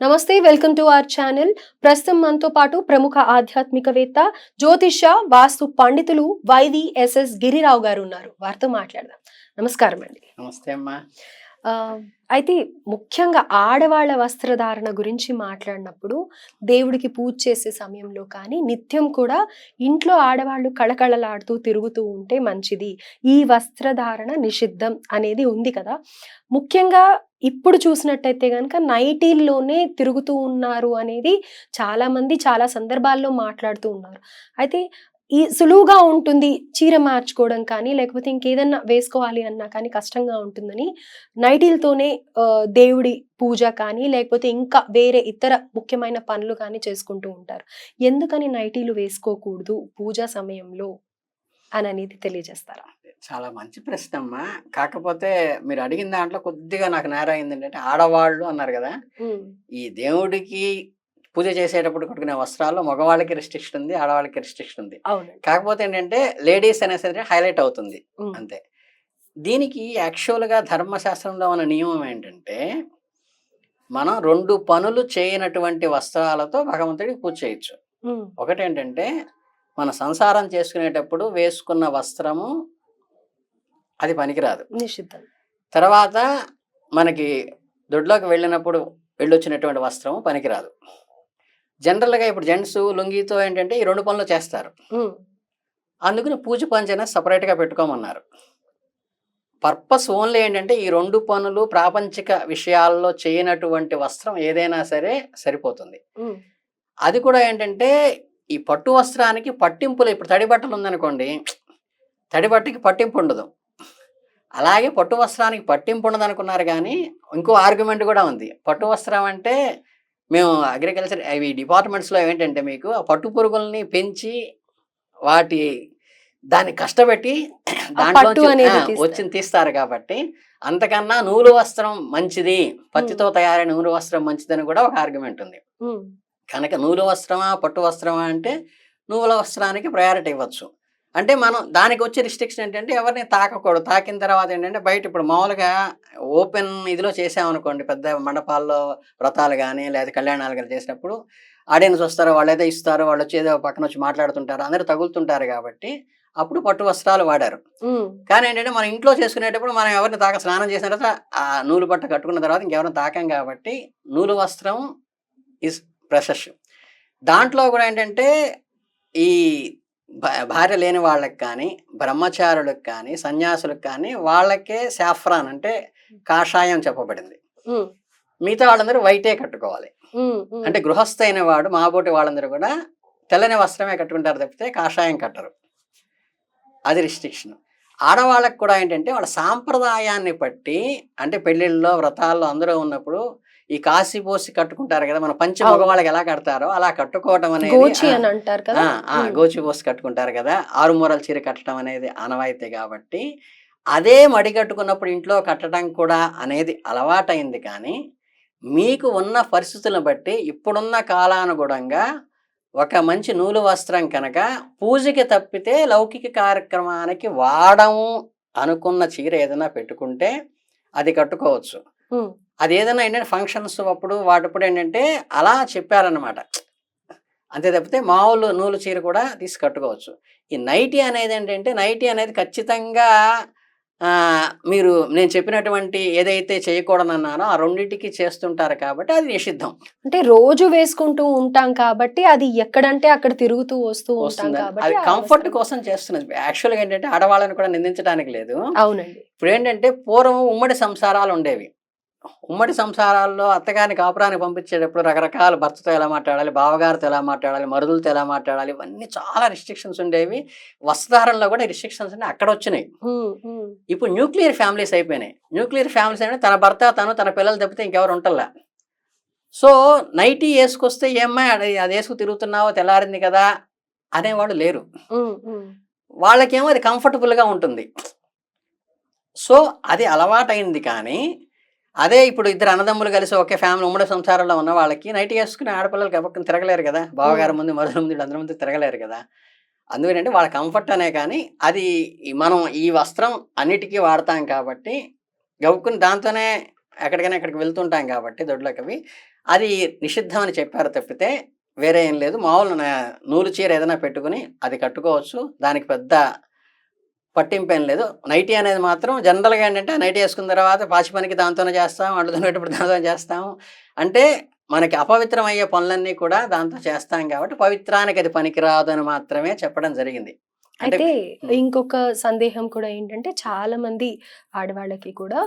నమస్తే welcome to our channel. ప్రస్తుతం మనతో పాటు ప్రముఖ ఆధ్యాత్మికవేత్త జ్యోతిష వాస్తు పండితులు వైవి ఎస్ఎస్ గిరిరావు గారు ఉన్నారు. వారితో మాట్లాడదాం. నమస్కారం అండి నమస్తే అమ్మా. అయితే ముఖ్యంగా ఆడవాళ్ళ వస్త్రధారణ గురించి మాట్లాడినప్పుడు దేవుడికి పూజ చేసే సమయంలో కానీ నిత్యం కూడా ఇంట్లో ఆడవాళ్ళు కళకళలాడుతూ తిరుగుతూ ఉంటే మంచిది. ఈ వస్త్రధారణ నిషిద్ధం అనేది ఉంది కదా. ముఖ్యంగా ఇప్పుడు చూసినట్టయితే కనుక నైటీల్లోనే తిరుగుతూ ఉన్నారు అనేది చాలామంది చాలా సందర్భాల్లో మాట్లాడుతూ ఉన్నారు. అయితే ఈ సులువుగా ఉంటుంది చీర మార్చుకోవడం కానీ లేకపోతే ఇంకేదన్నా వేసుకోవాలి అన్నా కానీ కష్టంగా ఉంటుందని నైటీలతోనే దేవుడి పూజ కానీ లేకపోతే ఇంకా వేరే ఇతర ముఖ్యమైన పనులు కానీ చేసుకుంటూ ఉంటారు. ఎందుకని నైటీలు వేసుకోకూడదు పూజా సమయంలో అని అనేది తెలియజేస్తారా? చాలా మంచి ప్రశ్న అమ్మా కాకపోతే మీరు అడిగిన దాంట్లో కొద్దిగా నాకు నేర అయింది ఏంటంటే ఆడవాళ్ళు అన్నారు కదా ఈ దేవుడికి పూజ చేసేటప్పుడు కట్టుకునే వస్త్రాల్లో మగవాళ్ళకి రెస్ట్రిక్షన్ ఉంది ఆడవాళ్ళకి రెస్ట్రిక్షన్ ఉంది. కాకపోతే ఏంటంటే లేడీస్ అనేసరికి హైలైట్ అవుతుంది. అంతే. దీనికి యాక్చువల్గా ధర్మశాస్త్రంలో ఉన్న నియమం ఏంటంటే మనం రెండు పనులు చేయనటువంటి వస్త్రాలతో భగవంతుడికి పూజ చేయొచ్చు. ఉమ్, ఒకటి ఏంటంటే మన సంసారం చేసుకునేటప్పుడు వేసుకున్న వస్త్రము అది పనికిరాదు. నిషిద్ధం. తర్వాత మనకి దొడ్లోకి వెళ్ళినప్పుడు వెళ్ళొచ్చినటువంటి వస్త్రము పనికిరాదు. జనరల్గా ఇప్పుడు జెంట్స్ లుంగితో ఏంటంటే ఈ రెండు పనులు చేస్తారు. అందుకని పూజ పంచన సపరేట్గా పెట్టుకోమన్నారు. పర్పస్ ఓన్లీ ఏంటంటే ఈ రెండు పనులు ప్రాపంచిక విషయాల్లో చేయనటువంటి వస్త్రం ఏదైనా సరే సరిపోతుంది. అది కూడా ఏంటంటే ఈ పట్టు వస్త్రానికి పట్టింపులు ఇప్పుడు తడి బట్టలు ఉందనుకోండి తడి బట్టకి పట్టింపు ఉండదు. అలాగే పట్టు వస్త్రానికి పట్టింపు ఉండదు అనుకున్నారు కానీ ఇంకో ఆర్గ్యుమెంట్ కూడా ఉంది. పట్టు వస్త్రం అంటే మేము అగ్రికల్చర్ అవి డిపార్ట్మెంట్స్లో ఏంటంటే మీకు ఆ పట్టు పురుగుల్ని పెంచి వాటి దాన్ని కష్టపెట్టి పట్టు అనేది ఆ, తీస్తారు. వచ్చి తీస్తారు కాబట్టి అంతకన్నా నూలు వస్త్రం మంచిది. పత్తితో తయారైన నూలు వస్త్రం మంచిదని కూడా ఒక ఆర్గ్యుమెంట్ ఉంది. కనుక నూలు వస్త్రమా పట్టు వస్త్రమా అంటే నూల వస్త్రానికి ప్రయారిటీ ఇవ్వచ్చు. అంటే మనం దానికి వచ్చే రిస్ట్రిక్షన్ ఏంటంటే ఎవరిని తాకకూడదు. తాకిన తర్వాత ఏంటంటే బయట ఇప్పుడు మామూలుగా ఓపెన్ ఇదిలో చేసామనుకోండి పెద్ద మండపాల్లో వ్రతాలు కానీ లేదా కళ్యాణాలు కానీ చేసినప్పుడు ఆడియన్స్ వస్తారు వాళ్ళు ఏదో ఇస్తారు వాళ్ళు వచ్చి ఏదో పక్కన వచ్చి మాట్లాడుతుంటారు అందరూ తగులుతుంటారు కాబట్టి అప్పుడు పట్టు వస్త్రాలు వాడారు. కానీ ఏంటంటే మనం ఇంట్లో చేసుకునేటప్పుడు మనం ఎవరిని తాక స్నానం చేసిన తర్వాత ఆ నూలు బట్ట కట్టుకున్న తర్వాత ఇంకెవరిని తాకాం కాబట్టి నూలు వస్త్రం ఇస్ ప్రశస్ దాంట్లో కూడా ఏంటంటే ఈ భా- భార్య లేని వాళ్ళకి కానీ బ్రహ్మచారులకు కానీ సన్యాసులకు కానీ వాళ్ళకే సాఫ్రాన్ అంటే కాషాయం చెప్పబడింది. మిగతా వాళ్ళందరూ వైటే కట్టుకోవాలి. అంటే గృహస్థ అయిన వాడు మాబోటి వాళ్ళందరూ కూడా తెల్లని వస్త్రమే కట్టుకుంటారు తప్పితే కాషాయం కట్టరు. అది రిస్ట్రిక్షన్ ఆడవాళ్ళకి కూడా ఏంటంటే వాళ్ళ సాంప్రదాయాన్ని బట్టి అంటే పెళ్ళిళ్ళలో వ్రతాల్లో అందరూ ఉన్నప్పుడు ఈ కాసి పోసి కట్టుకుంటారు కదా మన పంచి. మగవాళ్ళకి ఎలా కడతారో అలా కట్టుకోవటం అనేది. గోచి పోసి కట్టుకుంటారు కదా ఆరుమూరల చీర కట్టడం అనేది ఆనవాయితీ కాబట్టి అదే మడి కట్టుకున్నప్పుడు ఇంట్లో కట్టడం కూడా అనేది అలవాటైంది కానీ మీకు ఉన్న పరిస్థితులను బట్టి ఇప్పుడున్న కాలానుగుణంగా ఒక మంచి నూలు వస్త్రం కనుక పూజకి తప్పితే లౌకిక కార్యక్రమానికి వాడము అనుకున్న చీర ఏదైనా పెట్టుకుంటే అది కట్టుకోవచ్చు. అది ఏదైనా ఏంటంటే ఫంక్షన్స్ అప్పుడు వాటప్పుడు ఏంటంటే అలా చెప్పారన్నమాట. అంతే తప్పితే మామూలు నూలు చీర కూడా తీసి కట్టుకోవచ్చు. ఈ నైటీ అనేది ఏంటంటే నైటీ అనేది ఖచ్చితంగా మీరు నేను చెప్పినటువంటి ఏదైతే చేయకూడదన్నానో ఆ రెండింటికి చేస్తుంటారు కాబట్టి అది నిషిద్ధం. అంటే రోజు వేసుకుంటూ ఉంటాం కాబట్టి అది ఎక్కడంటే అక్కడ తిరుగుతూ వస్తూ వస్తుంది అది కంఫర్ట్ కోసం చేస్తున్నది. యాక్చువల్గా ఏంటంటే ఆడవాళ్ళని కూడా నిందించడానికి లేదు. అవునండి. ఇప్పుడు ఏంటంటే పూర్వం ఉమ్మడి సంసారాలు ఉండేవి. ఉమ్మడి సంసారాల్లో అత్తగారిని కాపురానికి పంపించేటప్పుడు రకరకాల భర్తతో ఎలా మాట్లాడాలి బావగారితో ఎలా మాట్లాడాలి మరుదులతో ఎలా మాట్లాడాలి ఇవన్నీ చాలా రిస్ట్రిక్షన్స్ ఉండేవి. వస్త్రధారణలో కూడా రిస్ట్రిక్షన్స్ అన్ని అక్కడ వచ్చినాయి. ఇప్పుడు న్యూక్లియర్ ఫ్యామిలీస్ అయిపోయినాయి. న్యూక్లియర్ ఫ్యామిలీస్ అంటే తన భర్త తను తన పిల్లలు తప్పితే ఇంకెవరు ఉంటల్లా? సో నైటీ వేసుకొస్తే ఏమ్మా అది వేసుకు తిరుగుతున్నావో తెల్లారింది కదా అనేవాళ్ళు లేరు. వాళ్ళకేమో అది కంఫర్టబుల్గా ఉంటుంది. సో అది అలవాటైంది కానీ అదే ఇప్పుడు ఇద్దరు అన్నదమ్ములు కలిసి ఒకే ఫ్యామిలీ ఉమ్మడి సంసారంలో ఉన్న వాళ్ళకి నైట్ వేసుకుని ఆడపిల్లలకి ఎవరికి తిరగలేరు కదా. బావగారి ముందు మరుదుల ముందు అందరి ముందు తిరగలేరు కదా. అందుకనంటే వాళ్ళ కంఫర్ట్ అనే కానీ అది మనం ఈ వస్త్రం అన్నిటికీ వాడతాం కాబట్టి గవ్వుకుని దాంతోనే ఎక్కడికైనా ఎక్కడికి వెళ్తుంటాం కాబట్టి దొడ్లోకి అవి అది నిషిద్ధం అని చెప్పారు తప్పితే వేరే ఏం లేదు. మామూలు నా- నూలు చీర ఏదైనా పెట్టుకుని అది కట్టుకోవచ్చు. దానికి పెద్ద పట్టింపేం లేదు. నైటీ అనేది మాత్రం జనరల్గా ఏంటంటే నైటీ వేసుకున్న తర్వాత పాచి పనికి దాంతోనే చేస్తాం వండుతున్నప్పుడు దాంతో చేస్తాం అంటే మనకి అపవిత్రం అయ్యే పనులన్నీ కూడా దాంతో చేస్తాం కాబట్టి పవిత్రానికి అది పనికిరాదు అని మాత్రమే చెప్పడం జరిగింది. అయితే. ఇంకొక సందేహం కూడా ఏంటంటే చాలా మంది ఆడవాళ్ళకి కూడా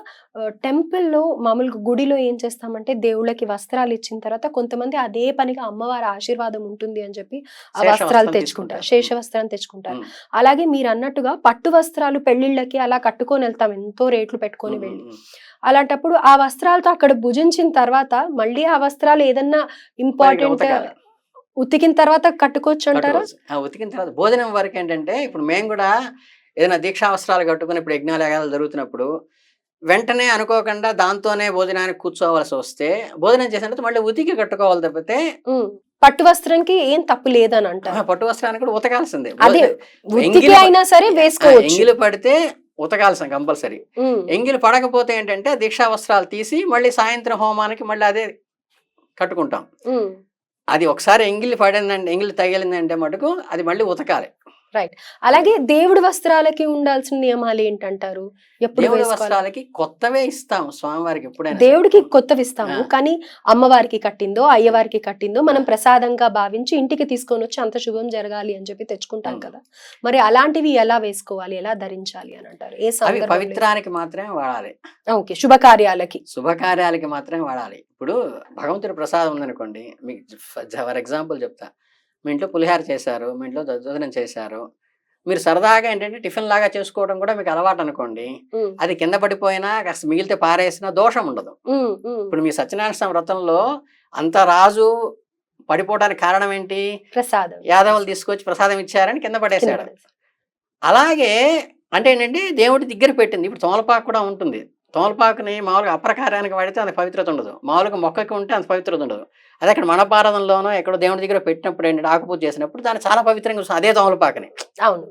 టెంపుల్లో మామూలుగా గుడిలో ఏం చేస్తామంటే దేవుళ్ళకి వస్త్రాలు ఇచ్చిన తర్వాత కొంతమంది అదే పనిగా అమ్మవారి ఆశీర్వాదం ఉంటుంది అని చెప్పి ఆ వస్త్రాలు వస్త్రం తెచ్చుకుంటారు. శేష వస్త్రం తెచ్చుకుంటారు. అలాగే మీరు అన్నట్టుగా పట్టు వస్త్రాలు పెళ్ళిళ్ళకి అలా కట్టుకొని వెళ్తాం ఎంతో రేట్లు పెట్టుకొని వెళ్ళి. అలాంటప్పుడు ఆ వస్త్రాలతో అక్కడ భుజించిన తర్వాత మళ్ళీ ఆ వస్త్రాలు ఏదన్నా ఇంపార్టెంట్. ఉతికిన తర్వాత కట్టుకోవచ్చు అంటారా ఉతికిన తర్వాత భోజనం వరకు ఏంటంటే ఇప్పుడు మేము కూడా ఏదైనా దీక్షా వస్త్రాలు కట్టుకుని ఇప్పుడు యజ్ఞాలు యాగాలు జరుగుతున్నప్పుడు వెంటనే అనుకోకుండా దాంతోనే భోజనానికి కూర్చోవలసి వస్తే భోజనం చేసిన తర్వాత మళ్ళీ ఉతికి కట్టుకోవాలి తప్పితే. పట్టు వస్త్రానికి ఏం తప్పు లేదని ఆ, అంటారు పట్టు వస్త్రానికి కూడా ఉతకాల్సిందే అదే అయినా సరే వేసుకోవచ్చు ఎంగిలి పడితే ఉతకాల్సిన కంపల్సరీ. ఎంగిలి పడకపోతే ఏంటంటే దీక్షా వస్త్రాలు తీసి మళ్ళీ సాయంత్రం హోమానికి మళ్ళీ అదే కట్టుకుంటాం. అది ఒకసారి ఎంగిలి పడిందంటే ఎంగిలి తగిలిందంటే మటుకు అది మళ్ళీ ఉతకాలి. అలాగే దేవుడి వస్త్రాలకి ఉండాల్సిన నియమాలు ఏంటంటారు? ఎప్పుడు దేవుడి? వస్త్రాలకి కొత్తవే ఇస్తాం స్వామివారికి ఎప్పుడైనా దేవుడికి కొత్తవి ఇస్తాము. కానీ అమ్మవారికి కట్టిందో అయ్యవారికి కట్టిందో మనం ప్రసాదంగా భావించి ఇంటికి తీసుకొని వచ్చి అంత శుభం జరగాలి అని చెప్పి తెచ్చుకుంటాం. కదా. మరి అలాంటివి ఎలా వేసుకోవాలి? ఎలా ధరించాలి అని అంటారు? ఏ అవి పవిత్రానికి మాత్రమే వాడాలి. ఓకే శుభకార్యాలకి. శుభకార్యాలకి మాత్రమే వాడాలి. ఇప్పుడు భగవంతుడి ప్రసాదం ఉందనుకోండి మీకు ఫర్ ఎగ్జాంపుల్ చెప్తా. మీ ఇంట్లో పులిహార చేశారు మీ ఇంట్లో దద్దోజనం చేశారు. మీరు సరదాగా ఏంటంటే టిఫిన్ లాగా చేసుకోవడం కూడా మీకు అలవాటు అనుకోండి. అది కింద పడిపోయినా కాస్త మిగిలితే పారేసినా దోషం ఉండదు. ఇప్పుడు మీ సత్యనారాయణ వ్రతంలో అంత రాజు పడిపోవడానికి కారణం ఏంటి? ప్రసాదం. యాదవులు తీసుకొచ్చి ప్రసాదం ఇచ్చారని కింద పడేశాడు. అలాగే అంటే ఏంటంటే దేవుడి దగ్గర పెట్టింది. ఇప్పుడు తోమలపాకు కూడా ఉంటుంది. తోమలపాకుని మామూలుగా అప్రకారానికి వాడితే అంత పవిత్రత ఉండదు. మామూలుగా మొక్కకి ఉంటే అంత పవిత్రత ఉండదు. అదే అక్కడ మనపారదంలోనో ఎక్కడో దేవుడి దగ్గర పెట్టినప్పుడు ఏంటంటే ఆకుపూజ చేసినప్పుడు దాన్ని చాలా పవిత్రంగా చూస్తాం. అదే తోమలపాకుని అవును.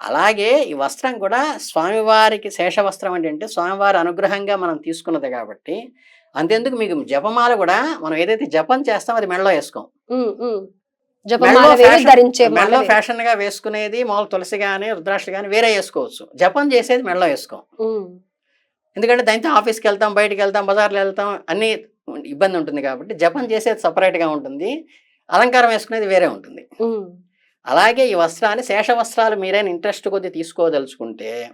అలాగే ఈ వస్త్రం కూడా స్వామివారికి శేష వస్త్రం ఏంటంటే స్వామివారి అనుగ్రహంగా మనం తీసుకున్నది కాబట్టి అంతెందుకు మీకు జపమాల కూడా మనం ఏదైతే జపం చేస్తామో అది మెడలో వేసుకోం. మెడలో. ఫ్యాషన్గా వేసుకునేది మామూలు తులసి కానీ రుద్రాక్ష కానీ వేరే వేసుకోవచ్చు. జపం చేసేది మెడలో వేసుకోం. ఎందుకంటే దాంతో ఆఫీస్కి వెళ్తాం బయటికి వెళ్తాం బజార్లో వెళ్తాం అన్ని ఇబ్బంది ఉంటుంది కాబట్టి జపం చేసేది సపరేట్గా ఉంటుంది. అలంకారం వేసుకునేది వేరే ఉంటుంది. అలాగే ఈ వస్త్రాన్ని శేష వస్త్రాలు మీరైనా ఇంట్రెస్ట్ కొద్ది తీసుకోదలుచుకుంటే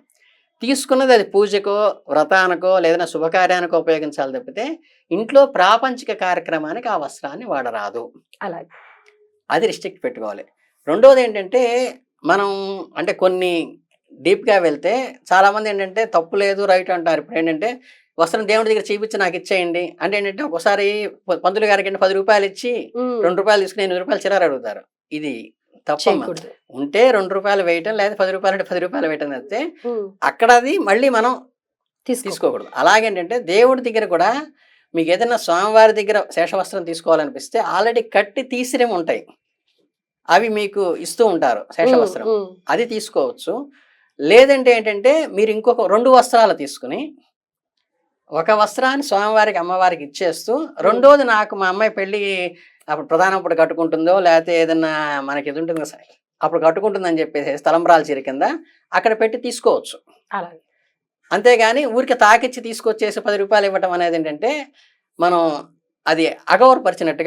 తీసుకున్నది అది పూజకో వ్రతానికో లేదైనా శుభకార్యానికో ఉపయోగించాలి తప్పితే ఇంట్లో ప్రాపంచిక కార్యక్రమానికి ఆ వస్త్రాన్ని వాడరాదు. అలాగే. అది రిస్ట్రిక్ట్ పెట్టుకోవాలి. రెండోది ఏంటంటే మనం అంటే కొన్ని డీప్గా వెళ్తే చాలామంది ఏంటంటే తప్పు లేదు రైట్ అంటారు. ఇప్పుడు ఏంటంటే వస్త్రం దేవుడి దగ్గర చూపించి నాకు ఇచ్చేయండి అంటే ఏంటంటే ఒకసారి పంతులు గారికి పది రూపాయలు ఇచ్చి. రెండు రూపాయలు తీసుకుని ఎనిమిది రూపాయలు చిల్లర అడుగుతారు. ఇది చేయకూడదు. ఉంటే రెండు రూపాయలు వేయటం లేదా పది రూపాయలు అంటే పది రూపాయలు వేయటం ఉమ్. అక్కడ అది మళ్ళీ మనం తీసుకో తీసుకోకూడదు. అలాగేంటంటే దేవుడి దగ్గర కూడా మీకు ఏదైనా స్వామివారి దగ్గర శేషవస్త్రం తీసుకోవాలనిపిస్తే ఆల్రెడీ కట్టి తీసిరేమి ఉంటాయి. అవి మీకు ఇస్తూ ఉంటారు శేషవస్త్రం. అది తీసుకోవచ్చు. లేదంటే ఏంటంటే మీరు ఇంకొక రెండు వస్త్రాలు తీసుకుని ఒక వస్త్రాన్ని స్వామివారికి అమ్మవారికి ఇచ్చేస్తూ రెండోది నాకు మా అమ్మాయి పెళ్ళి అప్పుడు ప్రధానం అప్పుడు కట్టుకుంటుందో లేకపోతే ఏదన్నా మనకి ఇది ఉంటుంది కదా అప్పుడు కట్టుకుంటుందని చెప్పేసి తలంబ్రాల చీర కింద అక్కడ పెట్టి తీసుకోవచ్చు. అలాగే. అంతేగాని ఊరికి తాకిచ్చి తీసుకొచ్చేసి పది రూపాయలు ఇవ్వటం అనేది ఏంటంటే మనం అది అగౌరపరిచినట్టుగా